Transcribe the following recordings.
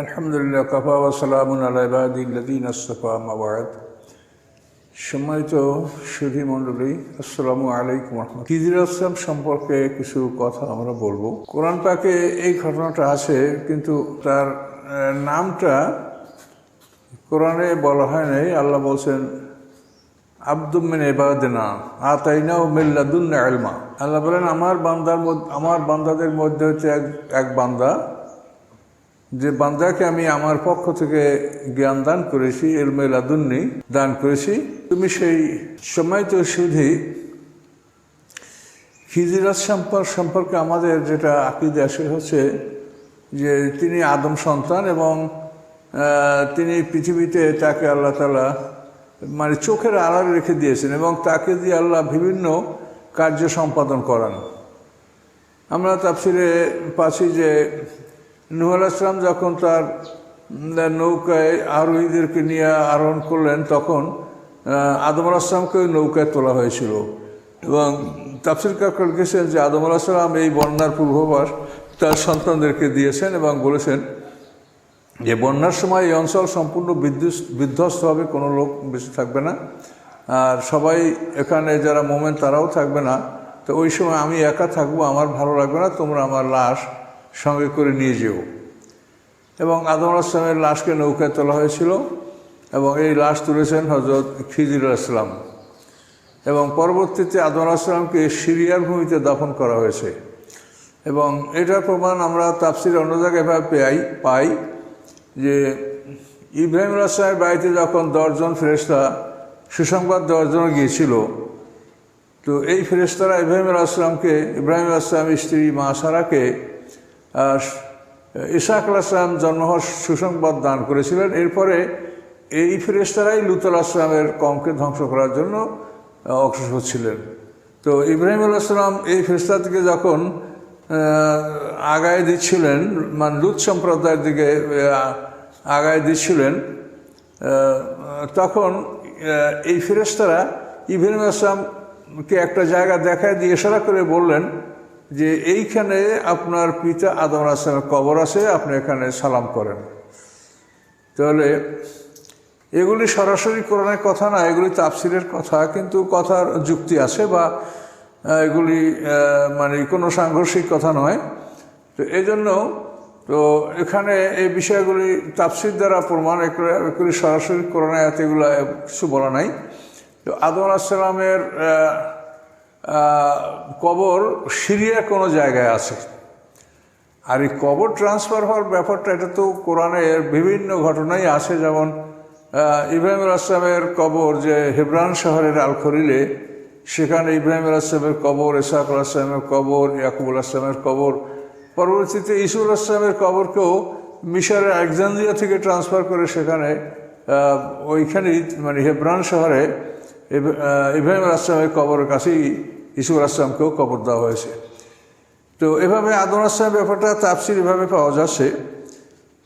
আলহামদুলিল্লাহ, কাফা ওয়াসালামুন আলাইবাদিন আস্তফা মাবাদ সম্মানিত সুধী মণ্ডলী, আসসালামু আলাইকুম রহমত কিদির আসলাম সম্পর্কে কিছু কথা আমরা বলব। কোরআন পাকে এই ঘটনাটা আছে, কিন্তু তার নামটা কোরআনে বলা হয় নাই। আল্লাহ বলছেন আব্দুমিন এবাদেনা আতাইনা ও মিল্লাদুল্লা আলমা আল্লাহ বলেন, আমার বান্দার মধ্যে, আমার বান্দাদের মধ্যে হচ্ছে এক এক বান্দা। যে বান্দাকে আমি আমার পক্ষ থেকে জ্ঞান দান করেছি, এলমে লাদুন্নি দান করেছি, তুমি সেই সময় তো শুধু খিজিরাজ সম্পর্ক সম্পর্কে আমাদের যেটা আকিদে আসে হচ্ছে যে তিনি আদম সন্তান এবং তিনি পৃথিবীতে তাকে আল্লাহ তালা মানে চোখের আড়ালে রেখে দিয়েছেন এবং তাকে দিয়ে আল্লাহ বিভিন্ন কার্য সম্পাদন করান। আমরা তাফসিরে পাচ্ছি যে নুহ আলাইসলাম যখন তার নৌকায় আরোহীদেরকে নিয়ে আরোহণ করলেন, তখন আদম ওই নৌকায় তোলা হয়েছিল। এবং তাফসির কাকর লিখেছেন যে আদম আলাহিসাম এই বন্যার পূর্বাভাস তার সন্তানদেরকে দিয়েছেন এবং বলেছেন যে বন্যার সময় এই অঞ্চল সম্পূর্ণ বিদ্যুৎ বিধ্বস্ত হবে, কোনো লোক বেশি থাকবে না। আর সবাই এখানে যারা মোমেন তারাও থাকবে না। তো ওই সময় আমি একা থাকব, আমার ভালো লাগবে না, তোমরা আমার লাশ সঙ্গে করে নিয়ে যেও। এবং আদম আসলামের লাশকে নৌকায় তোলা হয়েছিল এবং এই লাশ তুলেছেন হজরত খিজির আসলাম এবং পরবর্তীতে আদম আসলামকে সিরিয়ার ভূমিতে দাফন করা হয়েছে। এবং এটার প্রমাণ আমরা তাফসির অন্য জায়গায় পাই পাই যে ইব্রাহিম আসলামের বাড়িতে যখন দশজন ফেরেস্তা সুসংবাদ জন্য গিয়েছিল, তো এই ফেরেস্তারা ইব্রাহিম আসলামকে ইব্রাহিম আসলামের স্ত্রী মা সারাকে ইসাক আসলাম জন্ম সুসংবাদ দান করেছিলেন। এরপরে এই ফেরেস্তারাই লুতুল আসলামের কমকে ধ্বংস করার জন্য অগ্রসর ছিলেন তো ইব্রাহিম আসলাম এই ফেরেস্তাদেরকে যখন আগায় দিচ্ছিলেন মানে লুত সম্প্রদায়ের দিকে আগায় দিচ্ছিলেন তখন এই ফেরেস্তারা ইব্রাহিম আসলামকে একটা জায়গা দেখায় দিয়ে ইশারা করে বললেন যে এইখানে আপনার পিতা আদম আসলামের কবর আছে, আপনি এখানে সালাম করেন। তাহলে এগুলি সরাসরি কোরআনের কথা না, এগুলি তাফসিরের কথা, কিন্তু কথার যুক্তি আছে বা এগুলি মানে কোনো সাংঘর্ষিক কথা নয়। তো এই জন্য তো এখানে এই বিষয়গুলি তাফসির দ্বারা প্রমাণ এগুলি সরাসরি কোরআনে আয়াতে এগুলো কিছু বলা নাই। তো আদম আসসালামের কবর সিরিয়া কোনো জায়গায় আছে। আর এই কবর ট্রান্সফার হওয়ার ব্যাপারটা, এটা তো কোরআনের বিভিন্ন ঘটনাই আছে। যেমন ইব্রাহিম আসলামের কবর যে হেবরান শহরের আলখরিলে সেখানে ইব্রাহিম আসলামের কবর ইসাক আসলামের কবর ইয়াকুবুল আসলামের কবর। পরবর্তীতে ইসুল আসলামের কবরকেও মিশরের আলেকজান্দ্রিয়া থেকে ট্রান্সফার করে সেখানে ওইখানেই মানে হেবরান শহরে ইব্রাহিম আসলামের কবরের কাছেই ইসুল আসলামকেও কবর দেওয়া হয়েছে। তো এভাবে আদম আসলামের ব্যাপারটা তাপসির এভাবে পাওয়া যাচ্ছে।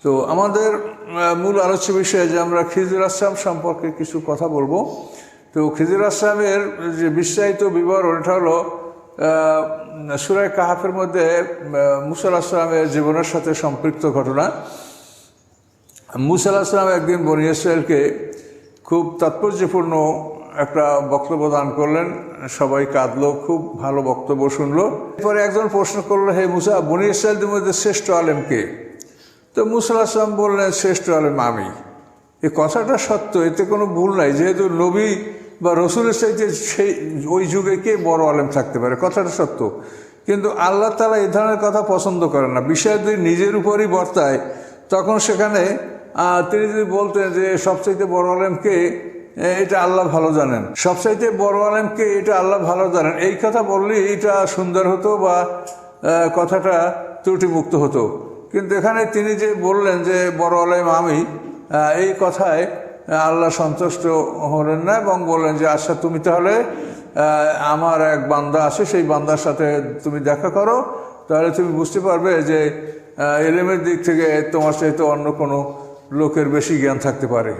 তো আমাদের মূল আলোচ্য বিষয়ে যে আমরা খিজির আসলাম সম্পর্কে কিছু কথা বলব। তো খিজির আসলামের যে বিস্তারিত বিবরণ এটা হলো সুরায় কাহাফের মধ্যে মুসাল আসলামের জীবনের সাথে সম্পৃক্ত ঘটনা। মুসা আসলাম একদিন বনি ইসরায়েলকে খুব তাৎপর্যপূর্ণ একটা বক্তব্য দান করলেন সবাই কাঁদলো খুব ভালো বক্তব্য শুনলো। এরপরে একজন প্রশ্ন করল হে মুসা বনি ইসরায়েলদের মধ্যে শ্রেষ্ঠ আলেম কে? তো মুসা আসলাম বললেন শ্রেষ্ঠ আলেম আমি। এই কথাটা সত্য এতে কোনো ভুল নাই যেহেতু নবী বা রসুলের চাইতে সেই ওই যুগে কে বড় আলেম থাকতে পারে কথাটা সত্য। কিন্তু আল্লাহ তালা এই ধরনের কথা পছন্দ করেন না। বিষয় যদি নিজের উপরই বর্তায় তখন সেখানে তিনি যদি বলতেন যে সবচাইতে বড় আলেমকে এ, এটা আল্লাহ ভালো জানেন। সবচাইতে বড় আলেমকে এটা আল্লাহ ভালো জানেন। এই কথা বললেই এটা সুন্দর হতো বা কথাটা ত্রুটিমুক্ত হতো। কিন্তু এখানে তিনি যে বললেন যে, বড় আলেম আমি এই কথায় আল্লাহ সন্তুষ্ট হলেন না এবং বললেন যে আচ্ছা তুমি তাহলে আমার এক বান্দা আছে, সেই বান্দার সাথে তুমি দেখা করো। তাহলে তুমি বুঝতে পারবে যে এলেমের দিক থেকে তোমার চাইতে অন্য কোনো লোকের বেশি জ্ঞান থাকতে পারে।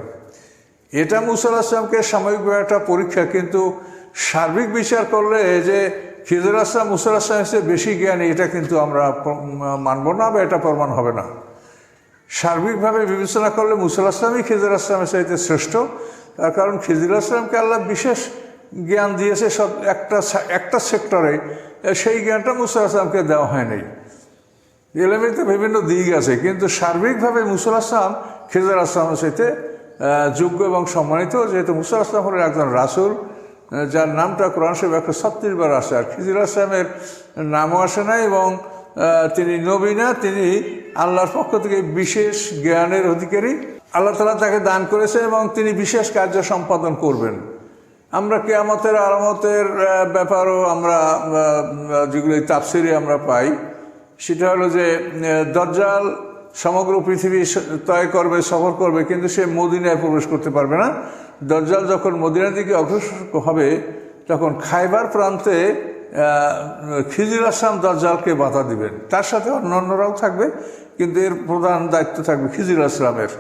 এটা মুসাল আসলামকে সাময়িক একটা পরীক্ষা, কিন্তু সার্বিক বিচার করলে যে খিজুর আসলাম মুসাল আসলাম বেশি জ্ঞানী, এটা কিন্তু আমরা মানব না বা এটা প্রমাণ হবে না। সার্বিকভাবে বিবেচনা করলে মুসল আসলামই খিজির আসলামের চাইতে শ্রেষ্ঠ। তার কারণ খিজির আসলামকে আল্লাহ বিশেষ জ্ঞান দিয়েছে সব একটা একটা সেক্টরে। সেই জ্ঞানটা মুসল আসলামকে দেওয়া হয়নি এলেমেতে বিভিন্ন দিক আছে, কিন্তু সার্বিকভাবে মুসল আসলাম খিজার আসলামের সাথে যোগ্য এবং সম্মানিত যেহেতু মুসল আসলাম হলেন একজন রাসুল যার নামটা কোরআন শরীফ একশো ছত্রিশ বার আসে, আর খিজির আসলামের নামও আসে না এবং তিনি নবীনা তিনি আল্লাহর পক্ষ থেকে বিশেষ জ্ঞানের অধিকারী। আল্লাহ তালা তাকে দান করেছে এবং তিনি বিশেষ কার্য সম্পাদন করবেন। আমরা কেয়ামতের আরামতের ব্যাপারও আমরা যেগুলো তাপসিরি আমরা পাই, সেটা হলো যে দজ্জাল সমগ্র পৃথিবী তয় করবে, সফর করবে, কিন্তু সে মদিনায় প্রবেশ করতে পারবে না। দজ্জাল যখন মদিনার দিকে অগ্রসর হবে, তখন খাইবার প্রান্তে খিজির আসলাম দজ্জালকে বাধা দিবেন। তার সাথে অন্যান্যরাও থাকবে, কিন্তু এর প্রধান দায়িত্ব থাকবে খিজির আসলামের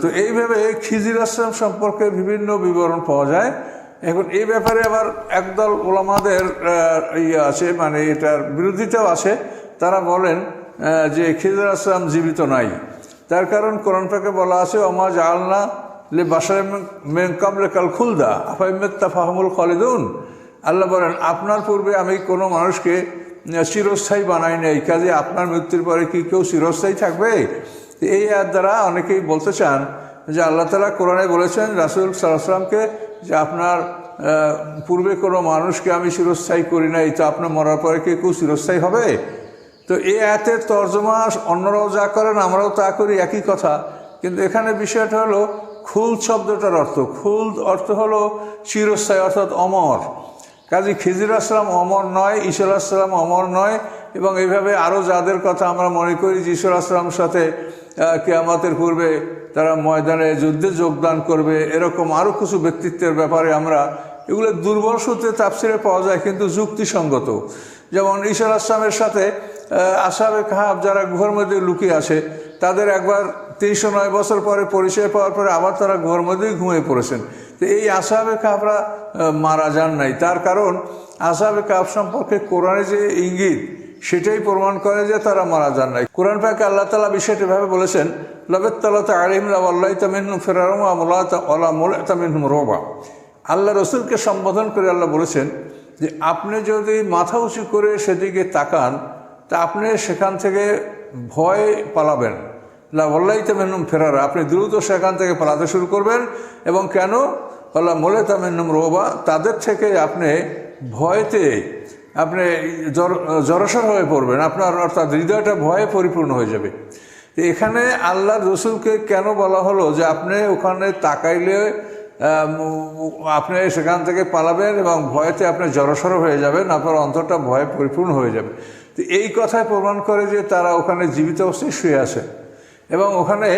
তো এইভাবে খিজির আসলাম সম্পর্কে বিভিন্ন বিবরণ পাওয়া যায়। এখন এই ব্যাপারে আবার একদল ওলামাদের ইয়ে আছে মানে এটার বিরোধিতাও আছে। তারা বলেন যে খিজির আসলাম জীবিত নাই। তার কারণ কোরআন পাকে বলা আছে অমাজ আলনা লে বাসায় মেন কাবলে কাল খুলদা আফাইমেত্তা ফাহমুল খালিদুন? আল্লাহ বলেন, আপনার পূর্বে আমি কোনো মানুষকে চিরস্থায়ী বানাই নাই, কাজে আপনার মৃত্যুর পরে কি কেউ চিরস্থায়ী থাকবে? এই আর দ্বারা অনেকেই বলতে চান যে আল্লাহ তালা কোরআনে বলেছেন, রাসুল সাল্লামকে যে আপনার পূর্বে কোনো মানুষকে আমি চিরস্থায়ী করি নাই, তো আপনার মরার পরে কি কেউ চিরস্থায়ী হবে? তো এই আয়াতের তর্জমা অন্যরাও যা করেন, আমরাও তা করি, একই কথা। কিন্তু এখানে বিষয়টা হলো খুল শব্দটার অর্থ। খুল অর্থ হলো চিরস্থায়ী, অর্থাৎ অমর। কাজী খিজির আসলাম অমর নয় ঈশ্বর আসলাম অমর নয়, এবং এইভাবে আরও যাদের কথা আমরা মনে করি, যে ঈশ্বর আসলামের সাথে কেয়ামতের পূর্বে তারা ময়দানে যুদ্ধে যোগদান করবে, এরকম আরও কিছু ব্যক্তিত্বের ব্যাপারে আমরা, এগুলো দুর্বল সূত্রে তাপসিরে পাওয়া যায়, কিন্তু যুক্তিসঙ্গত। যেমন ঈশ্বর আসলামের সাথে আসাবে কাহাব যারা গুহার মধ্যে লুকিয়ে আসে, তাদের একবার তিনশো নয় বছর পরে পরিচয় পাওয়ার পরে আবার তারা ঘর মধ্যেই ঘুমিয়ে পড়েছেন। তো এই আসাবে কাপরা মারা যান নাই। তার কারণ আসাবে কাপ সম্পর্কে কোরআনে যে ইঙ্গিত, সেটাই প্রমাণ করে যে তারা মারা যান নাই। কোরআন পাকে আল্লাহ তালা বিষয়টি ভাবে বলেছেন লবেত তাল্লাহ আলিম আল্লাহ তামিন ফেরারম আল্লাহ তামিন রোবা। আল্লাহ রসুলকে সম্বোধন করে আল্লাহ বলেছেন যে, আপনি যদি মাথা উঁচু করে সেদিকে তাকান তা আপনি সেখান থেকে ভয় পালাবেন। লাল্লাই তামিনুম ফেরারা। আপনি দ্রুত সেখান থেকে পালাতে শুরু করবেন এবং কেন? আল্লাহ মোলে তামিনুম রোবা। তাদের থেকে আপনি ভয়তে আপনি জর জরসর হয়ে পড়বেন। আপনার অর্থাৎ হৃদয়টা ভয়ে পরিপূর্ণ হয়ে যাবে। এখানে আল্লাহ রসুলকে কেন বলা হলো যে আপনি ওখানে তাকাইলে আপনি সেখান থেকে পালাবেন এবং ভয়েতে আপনি জড়সড় হয়ে যাবেন। আপনার অন্তরটা ভয়ে পরিপূর্ণ হয়ে যাবে। তো এই কথায় প্রমাণ করে যে তারা ওখানে জীবিত অবস্থায় শুয়ে আছে। এবং ওখানে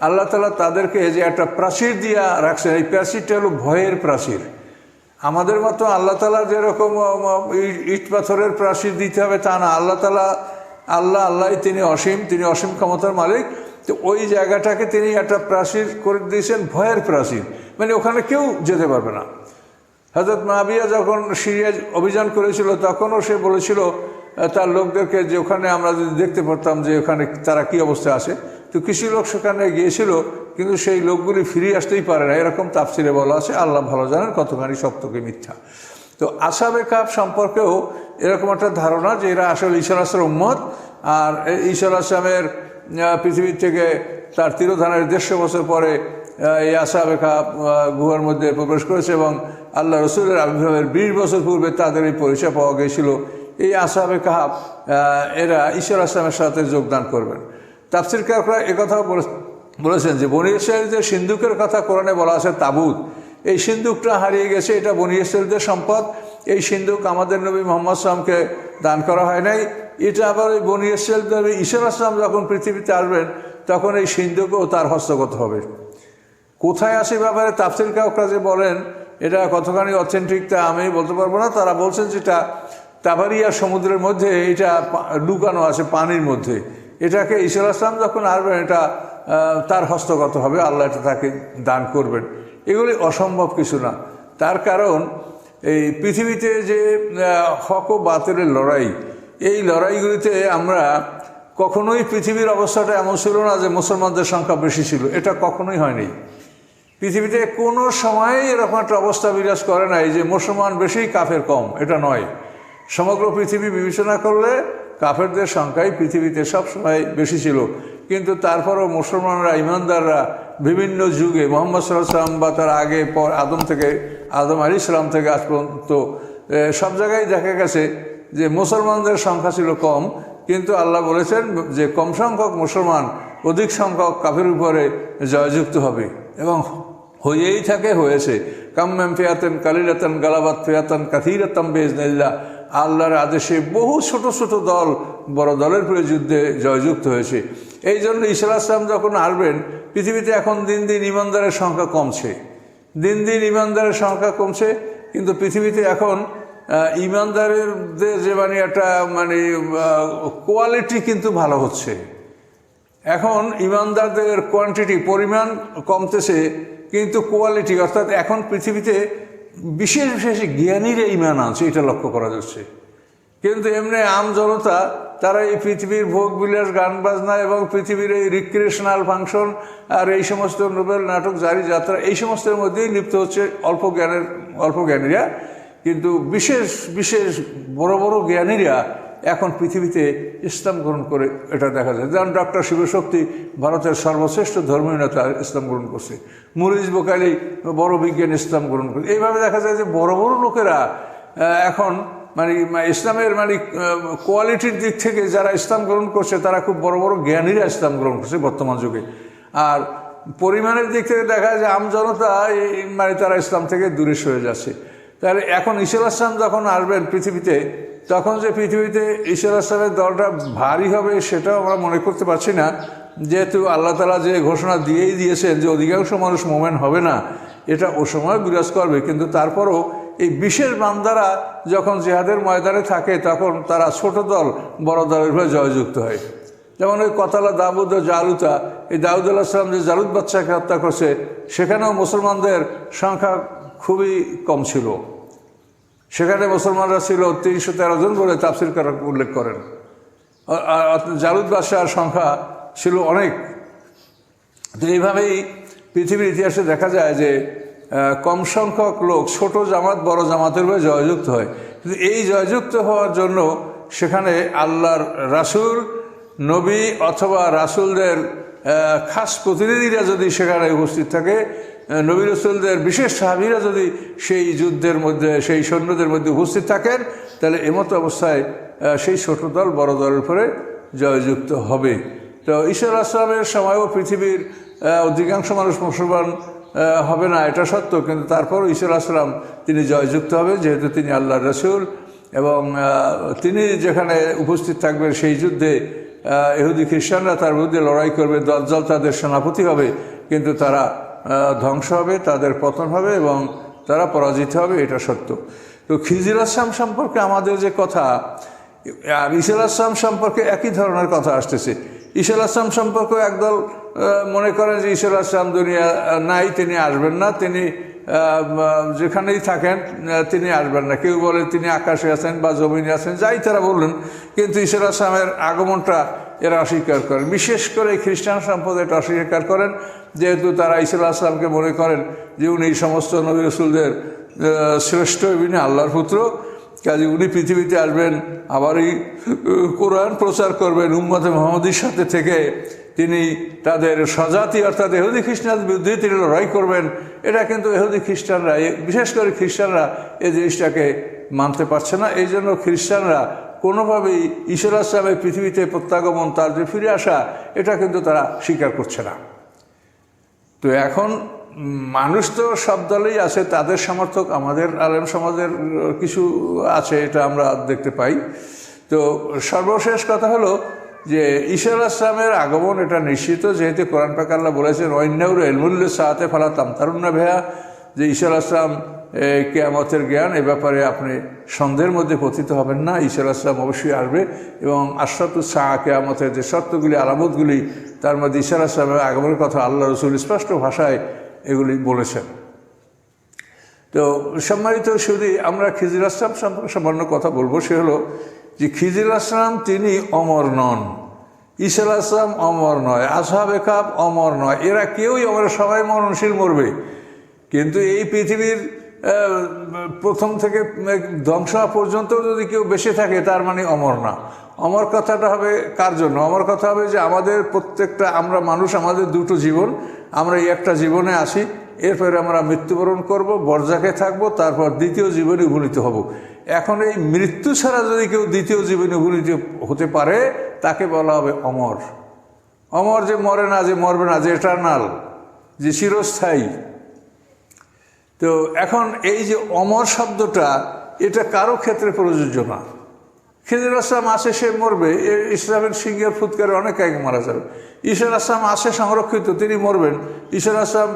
আল্লাহ তালা তাদেরকে যে একটা প্রাচীর দিয়া রাখছেন, এই প্রাচীরটা হলো ভয়ের প্রাচীর। আমাদের মতো আল্লাহ তালা যেরকম ইট পাথরের প্রাচীর দিতে হবে তা না। আল্লাহ তালা আল্লাহ আল্লাহ তিনি অসীম তিনি অসীম ক্ষমতার মালিক। তো ওই জায়গাটাকে তিনি একটা প্রাচীর করে দিয়েছেন, ভয়ের প্রাচীর। মানে ওখানে কেউ যেতে পারবে না। হজরত মাবিয়া যখন সিরিয়া অভিযান করেছিল, তখনও সে বলেছিল তার লোকদেরকে যে ওখানে আমরা যদি দেখতে পারতাম যে ওখানে তারা কি অবস্থায় আছে, তো কিছু লোক সেখানে গিয়েছিল, কিন্তু সেই লোকগুলি ফিরে আসতেই পারে না। এরকম তাপসিরে বলা আছে, আল্লাহ ভালো জানেন কতখানি সত্যকে মিথ্যা। তো আসাবে কাপ সম্পর্কেও এরকম একটা ধারণা যে এরা আসলে ঈশ্বর আসর উম্মত, আর ঈশ্বর আসলামের পৃথিবীর থেকে তার তিরোধানের দেড়শো বছর পরে এই আসাবে কাপ গুহার মধ্যে প্রবেশ করেছে এবং আল্লাহ রসুলের আবির্ভাবের বিশ বছর পূর্বে তাদের এই পরিচয় পাওয়া গিয়েছিল। এই আসাবে কাহাব এরা ঈশ্বর আসলামের সাথে যোগদান করবেন। তাফসির কাকরা একথাও বলেছেন যে, বনি যে সিন্ধুকের কথা কোরআনে বলা আছে তাবুত। এই সিন্ধুকটা হারিয়ে গেছে, এটা বনি ইসরায়েলদের সম্পদ। এই সিন্ধুক আমাদের নবী মোহাম্মদ সালামকে দান করা হয় নাই। এটা আবার ওই বনি ইসরায়েল নবী ঈশ্বর আসলাম যখন পৃথিবীতে আসবেন, তখন এই সিন্ধুকও তার হস্তগত হবে। কোথায় আসে ব্যাপারে তাফসির কাকরা যে বলেন, এটা কতখানি অথেন্টিক তা আমি বলতে পারব না। তারা বলছেন যেটা তাবারিয়া সমুদ্রের মধ্যে এটা লুকানো আছে পানির মধ্যে। এটাকে ঈশ্বর আসলাম যখন আসবেন এটা তার হস্তগত হবে, আল্লাহ এটা তাকে দান করবেন। এগুলি অসম্ভব কিছু না। তার কারণ, এই পৃথিবীতে যে হক ও বাতিলের লড়াই, এই লড়াইগুলিতে আমরা কখনোই পৃথিবীর অবস্থাটা এমন ছিল না যে মুসলমানদের সংখ্যা বেশি ছিল। এটা কখনোই হয়নি। পৃথিবীতে কোনো সময় এরকম একটা অবস্থা বিরাজ করে নাই যে মুসলমান বেশি, কাফের কম। এটা নয়। সমগ্র পৃথিবী বিবেচনা করলে কাফেরদের সংখ্যাই পৃথিবীতে সবসময় বেশি ছিল। কিন্তু তারপরও মুসলমানরা, ইমানদাররা বিভিন্ন যুগে, মোহাম্মদ সাল্লাম বা তার আগে পর আদম থেকে, আদম আলী ইসলাম থেকে আজ পর্যন্ত সব জায়গায় দেখা গেছে যে মুসলমানদের সংখ্যা ছিল কম। কিন্তু আল্লাহ বলেছেন যে কম সংখ্যক মুসলমান, অধিক সংখ্যক কাফের উপরে জয়যুক্ত হবে। এবং হয়েই থাকে, হয়েছে। কাম্যাম ফেয়াতেন কালিরাতন গালাবাত ফেয়াতন কাথিরাতম বেজনিল্লা আল্লাহর আদেশে বহু ছোট ছোট দল বড় দলের প্রতি যুদ্ধে জয়যুক্ত হয়েছে। এই জন্য ঈশ্বর আসলাম যখন আসবেন পৃথিবীতে এখন দিন দিন ইমানদারের সংখ্যা কমছে। দিন দিন ইমানদারের সংখ্যা কমছে কিন্তু পৃথিবীতে এখন আহ, ইমানদারের যে মানে একটা মানে কোয়ালিটি কিন্তু ভালো হচ্ছে। এখন ইমানদারদের কোয়ান্টিটি পরিমাণ কমতেছে কিন্তু কোয়ালিটি অর্থাৎ এখন পৃথিবীতে বিশেষ বিশেষ জ্ঞানীর ইমান আছে, এটা লক্ষ্য করা যাচ্ছে। কিন্তু এমনি আম জনতা, তারা এই পৃথিবীর ভোগ বিলাস, গান বাজনা এবং পৃথিবীর এই রিক্রিয়েশনাল ফাংশন আর এই সমস্ত নোবেল নাটক, জারি যাত্রা, এই সমস্তের মধ্যেই লিপ্ত হচ্ছে অল্প জ্ঞানের, অল্প জ্ঞানীরা। কিন্তু বিশেষ বিশেষ বড় বড় জ্ঞানীরা এখন পৃথিবীতে ইসলাম গ্রহণ করে এটা দেখা যায়। যেমন ডক্টর শিবশক্তি ভারতের সর্বশ্রেষ্ঠ ধর্মীয় নেতা ইসলাম গ্রহণ করছে। মুরিজ বোকালি বড় বিজ্ঞান ইসলাম গ্রহণ করে এইভাবে দেখা যায় যে বড় বড় লোকেরা এখন মানে ইসলামের মানে কোয়ালিটির দিক থেকে যারা ইসলাম গ্রহণ করছে, তারা খুব বড় বড় জ্ঞানীরা ইসলাম গ্রহণ করছে বর্তমান যুগে। আর পরিমাণের দিক থেকে দেখা যায় যে আম জনতা এই মানে তারা ইসলাম থেকে দূরে সরে যাচ্ছে। তাহলে এখন আসলাম যখন আসবেন পৃথিবীতে তখন যে পৃথিবীতে ঈশ্বর আসলামের দলটা ভারী হবে সেটাও আমরা মনে করতে পারছি না। যেহেতু আল্লাহ তালা যে ঘোষণা দিয়েই দিয়েছেন যে অধিকাংশ মানুষ মোমেন হবে না, এটা ও সময় বিরাজ করবে। কিন্তু তারপরও এই বিশেষ বান্দারা যখন জেহাদের ময়দানে থাকে, তখন তারা ছোট দল, বড় দলের হয়ে জয়যুক্ত হয়। যেমন ওই কতালা দাউদ ও জালুতা, এই দাউদ আল্লাহ সালাম যে জালুদ বাচ্চাকে হত্যা করছে, সেখানেও মুসলমানদের সংখ্যা খুবই কম ছিল। সেখানে মুসলমানরা ছিল তিনশো তেরো জন বলে তাফসির করার উল্লেখ করেন। জালুদ বাদশার সংখ্যা ছিল অনেক। তো এইভাবেই পৃথিবীর ইতিহাসে দেখা যায় যে কম সংখ্যক লোক ছোট জামাত, বড় জামাতের হয়ে জয়যুক্ত হয়। কিন্তু এই জয়যুক্ত হওয়ার জন্য সেখানে আল্লাহর রাসূল, নবী অথবা রাসূলদের খাস প্রতিনিধিরা যদি সেখানে উপস্থিত থাকে নবী রসুলদের বিশেষ সাহাবিরা যদি সেই যুদ্ধের মধ্যে, সেই সৈন্যদের মধ্যে উপস্থিত থাকেন, তাহলে এমতো অবস্থায় সেই ছোট দল বড় দলের উপরে জয়যুক্ত হবে। তো ঈশ্বর আসলামের সময়ও পৃথিবীর অধিকাংশ মানুষ মুসলমান হবে না, এটা সত্য। কিন্তু তারপরও ঈশ্বর আসলাম তিনি জয়যুক্ত হবে, যেহেতু তিনি আল্লাহ রসুল এবং তিনি যেখানে উপস্থিত থাকবেন সেই যুদ্ধে ইহুদি খ্রিস্টানরা তার বিরুদ্ধে লড়াই করবে দজ্জাল তাদের সেনাপতি হবে, কিন্তু তারা ধ্বংস হবে, তাদের পতন হবে এবং তারা পরাজিত হবে, এটা সত্য। তো খিজির আসলাম সম্পর্কে আমাদের যে কথা, আর ঈশাল আসলাম সম্পর্কে একই ধরনের কথা আসতেছে। ঈশাল আসলাম সম্পর্কে একদল মনে করেন যে ঈশাল আসলাম দুনিয়া নাই, তিনি আসবেন না, তিনি যেখানেই থাকেন তিনি আসবেন না। কেউ বলে তিনি আকাশে আছেন বা জমিনে আছেন, যাই তারা বললেন কিন্তু ঈশাল আসলামের আগমনটা এরা অস্বীকার করেন। বিশেষ করে খ্রিস্টান সম্প্রদায় এটা অস্বীকার করেন, যেহেতু তারা ঈশাল আসলামকে মনে করেন যে উনি এই সমস্ত নবী রসুলদের শ্রেষ্ঠ ইনি আল্লাহর পুত্র। কাজে উনি পৃথিবীতে আসবেন আবার এই কোরআন প্রচার করবেন, উম্মতে মোহাম্মদীর সাথে থেকে তিনি তাদের স্বজাতি, অর্থাৎ এহুদি খ্রিস্টানদের বিরুদ্ধে তিনি লড়াই করবেন। এটা কিন্তু এহুদি খ্রিস্টানরা, বিশেষ করে খ্রিস্টানরা এই জিনিসটাকে মানতে পারছে না। এই জন্য খ্রিস্টানরা কোনোভাবেই ঈশ্বর আসলামের পৃথিবীতে প্রত্যাগমন, তার যে ফিরে আসা, এটা কিন্তু তারা স্বীকার করছে না। তো এখন মানুষ তো সব দলেই আছে, তাদের সমর্থক আমাদের আলেম সমাজের কিছু আছে, এটা আমরা দেখতে পাই। তো সর্বশেষ কথা হলো যে ঈশ্বর আসলামের আগমন এটা নিশ্চিত, যেহেতু কোরআন পাক আল্লাহ বলেছেন ঐন্যর এলমুল্ল সাহাতে ফালাতাম তারুণ্য ভেয়া যে ঈশ্বর আসলাম কেয়ামতের জ্ঞান, এ ব্যাপারে আপনি সন্দেহের মধ্যে পতিত হবেন না। ঈশ্বর আসলাম অবশ্যই আসবে এবং আশরাতুল শাহ কেয়ামতের যে শর্তগুলি, আলামতগুলি, তার মধ্যে ঈশ্বর আসলামের আগমনের কথা আল্লাহ রসুল স্পষ্ট ভাষায় এগুলি বলেছেন। তো সম্মানিত শুধু আমরা খিজির আসলাম সম্পর্কে সামান্য কথা বলব। সে হলো যে খিজির আসলাম তিনি অমর নন। ঈশা আসলাম অমর নয় আসাবে কাপ অমর নয়। এরা কেউই অমর সবাই মরণশীল মরবে। কিন্তু এই পৃথিবীর প্রথম থেকে ধ্বংস হওয়া পর্যন্ত যদি কেউ বেঁচে থাকে, তার মানে অমর না। অমর কথাটা হবে কার জন্য? অমর কথা হবে যে আমাদের প্রত্যেকটা, আমরা মানুষ, আমাদের দুটো জীবন, আমরা এই একটা জীবনে আসি, এরপরে আমরা মৃত্যুবরণ করব, বর্জাকে থাকব, তারপর দ্বিতীয় জীবনে উপনীত হব। এখন এই মৃত্যু ছাড়া যদি কেউ দ্বিতীয় জীবনে উপনীত হতে পারে, তাকে বলা হবে অমর। অমর যে মরে না, যে মরবে না, যে এটার্নাল, যে চিরস্থায়ী। তো এখন এই যে অমর শব্দটা, এটা কারও ক্ষেত্রে প্রযোজ্য না। খিজির আসলাম আসে সে মরবে ইসলামের সিংহের ফুৎকারে অনেক আগে মারা যাবে। ঈশ্বর আসলাম আসে সংরক্ষিত, তিনি মরবেন। ঈশ্বর আসলাম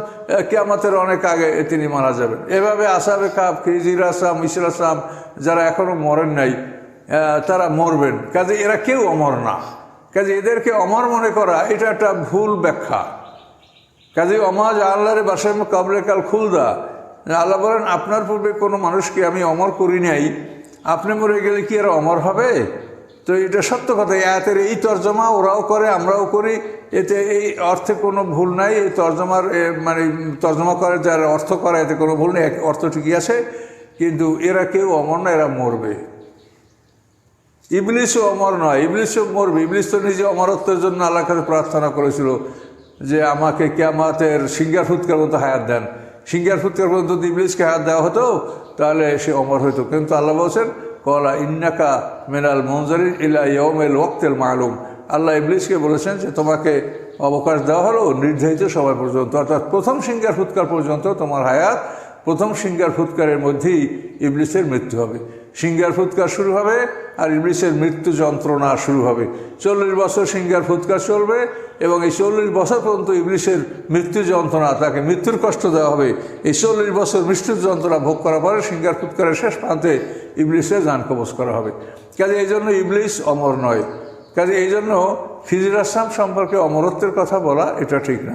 কিয়ামতের অনেক আগে তিনি মারা যাবেন। এভাবে আসাবে কাপ খিজির আসলাম ঈশ্বর আসলাম, যারা এখনও মরেন নাই তারা মরবেন। কাজে এরা কেউ অমর না। কাজে এদেরকে অমর মনে করা, এটা একটা ভুল ব্যাখ্যা। কাজে অমাজ আল্লাহরে বাসায় কাবলে কাল খুলদা। আল্লাহ বলেন, আপনার পূর্বে কোনো মানুষকে আমি অমর করি নাই। আপনি মরে গেলে কি আর অমর হবে? তো এটা সত্য কথা আয়াতের এই তর্জমা ওরাও করে, আমরাও করি। এতে এই অর্থে কোনো ভুল নাই, এই তর্জমার মানে তর্জমা করে, যার অর্থ করা, এতে কোনো ভুল নেই অর্থ ঠিকই আছে। কিন্তু এরা কেউ অমর না, এরা মরবে। ইবলিশও অমর নয় ইবলিশও মরবে। ইবলিশ তো নিজে অমরত্বের জন্য আল্লাহর কাছে প্রার্থনা করেছিল যে, আমাকে কেয়ামাতের সিঙ্গার ফুৎকার মতো হায়াত দেন। সিঙ্গার ফুৎকার পর্যন্ত যদি ইবলিশকে হাত দেওয়া হতো, তাহলে সে অমর হতো কিন্তু আল্লাহ বলছেন, কলা ইন্নাকা মেনাল মঞ্জারিন ইলা ইয়মেল ওক্তেল মালুম। আল্লাহ ইবলিশকে বলেছেন যে, তোমাকে অবকাশ দেওয়া হলো নির্ধারিত সময় পর্যন্ত। অর্থাৎ প্রথম সিঙ্গার ফুৎকার পর্যন্ত তোমার হায়াত, প্রথম সিঙ্গার ফুৎকারের মধ্যেই ইবলিশের মৃত্যু হবে। সিঙ্গার ফুৎকার শুরু হবে আর ইবলিসের মৃত্যু যন্ত্রণা শুরু হবে। চল্লিশ বছর সিঙ্গার ফুৎকার চলবে এবং এই চল্লিশ বছর পর্যন্ত ইবলিসের মৃত্যু যন্ত্রণা, তাকে মৃত্যুর কষ্ট দেওয়া হবে। এই চল্লিশ বছর মৃত্যুর যন্ত্রণা ভোগ করার পরে সিঙ্গার ফুৎকারের শেষ প্রান্তে ইবলিসের যান কবচ করা হবে। কাজে এই জন্য ইবলিস অমর নয়। কাজে এই জন্য ফিজির সম্পর্কে অমরত্বের কথা বলা এটা ঠিক না।